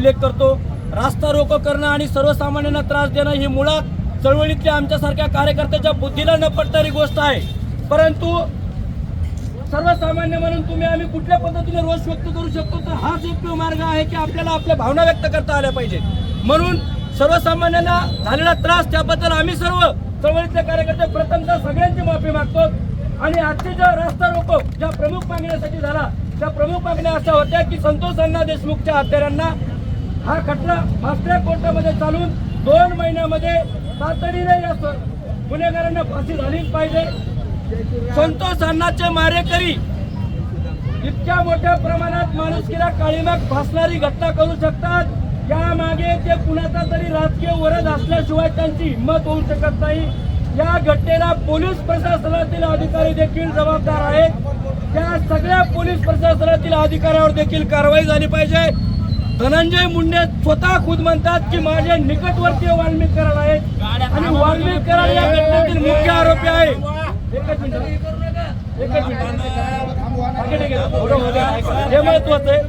उल्लेख करतो. रास्ता रोको करणं आणि सर्वसामान्यांना त्रास देणं ही मुळात चळवळीतल्या आमच्यासारख्या कार्यकर्त्याच्या बुद्धीला न पटणारी गोष्ट आहे. परंतु सर्वसामान्य म्हणून तुम्ही आम्ही कुठल्या पद्धतीने रोष व्यक्त करू शकतो तर हाच एकमेव मार्ग आहे की आपल्याला आपल्या भावना व्यक्त करता आल्या पाहिजे म्हणून सर्वसामान्यांना झालेला त्रास त्याबद्दल आम्ही सर्व चळवळीतले कार्यकर्ते प्रथमतः सगळ्यांची माफी मागतो. आणि आजचे ज्या रास्ता रोको ज्या प्रमुख मागण्यासाठी झाला त्या प्रमुख मागण्या अशा होत्या की संतोष अण्णा देशमुखच्या हत्यारांना हा खटला फास्ट्रॅक कोर्टामध्ये चालून दोन महिन्यामध्ये तातडीने या गुन्हेगारांना फाशी झालीच पाहिजे. संतोष अण्णाचे मारेकरी इतक्या मोठ्या प्रमाणात माणुसकीला काळीमाग फासणारी घटना करू शकतात. यामागे ते कुणाचा तरी राजकीय वरद असल्याशिवाय त्यांची हिंमत होऊ शकत नाही. या घटनेला पोलीस प्रशासनातील अधिकारी देखील जबाबदार आहेत. त्या सगळ्या पोलीस प्रशासनातील अधिकाऱ्यावर देखील कारवाई झाली पाहिजे. धनंजय मुंडे स्वतः खुद म्हणतात की माझे निकटवर्तीय वाल्मिक कराड आहेत आणि वाल्मिक कराड या घटनेतील मुख्य आरोपी आहे. एकच मिनिट एकच मिनिट. आहे, हे महत्वाचं आहे.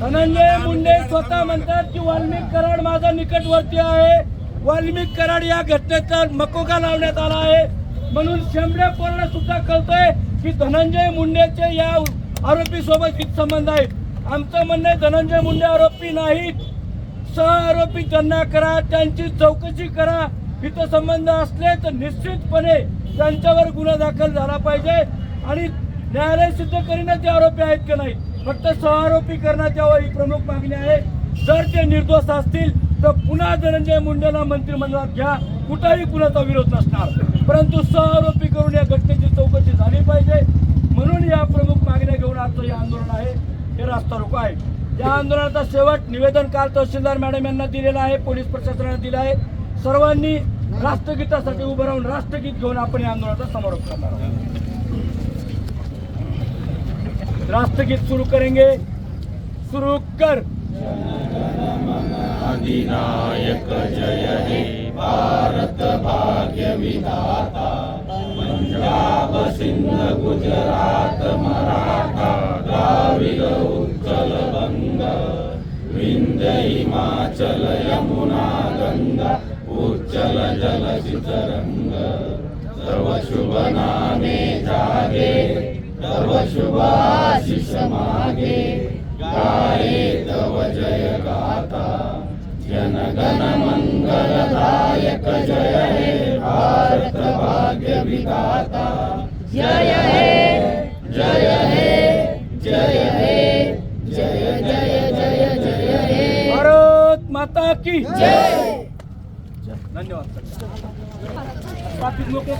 धनंजय मुंडे स्वतः म्हणतात की वाल्मिक कराड माझा निकटवर्तीय आहे. वाल्मिक कराड या घटनेचा मकोका लावण्यात आला आहे. म्हणून शेंबडे पोराला सुद्धा कळतोय की धनंजय मुंडेचे या आरोपी सोबत हित संबंध आहेत. आमचं म्हणणं आहे धनंजय मुंडे आरोपी नाहीत सह आरोपी त्यांना करा त्यांची चौकशी करा. हित संबंध असले तर निश्चितपणे त्यांच्यावर गुन्हा दाखल झाला पाहिजे. आणि न्यायालय सिद्ध करीनं ते आरोपी आहेत की नाही? फक्त सह आरोपी करण्यात यावं ही प्रमुख मागणी आहे. जर ते निर्दोष असतील तर पुन्हा धनंजय मुंडेला मंत्रिमंडळात घ्या. कुठलाही कुणाचा विरोध नसणार. परंतु सहआरोपी करून या घटनेची चौकशी झाली पाहिजे. म्हणून या प्रमुख मागण्या घेऊन आजचं हे आंदोलन आहे. हे रास्ता रोको आहे. या आंदोलनाचा शेवट निवेदन काल तहसीलदार मॅडम यांना दिलेलं आहे पोलीस प्रशासनाने दिलं आहे. सर्वांनी राष्ट्रगीतासाठी उभं राहून राष्ट्रगीत घेऊन आपण या आंदोलनाचा समारोप करणार आहोत. राष्ट्रगीत सुरू करेंगे. सुरू कर. अधिनायक जय हे भारत भाग्य विधाता. पंजाब सिंध गुजरात मराठा. विंध्य हिमाचल यमुना गङ्गा उच्चल जल चितरंग तव शुभ नामे जागे तव मागे गाये तव जय गाता जनगण मङ्गलदायक जय हे भारत भाग्य विधाता जय हे माता की जय। धन्यवाद बाकी लोक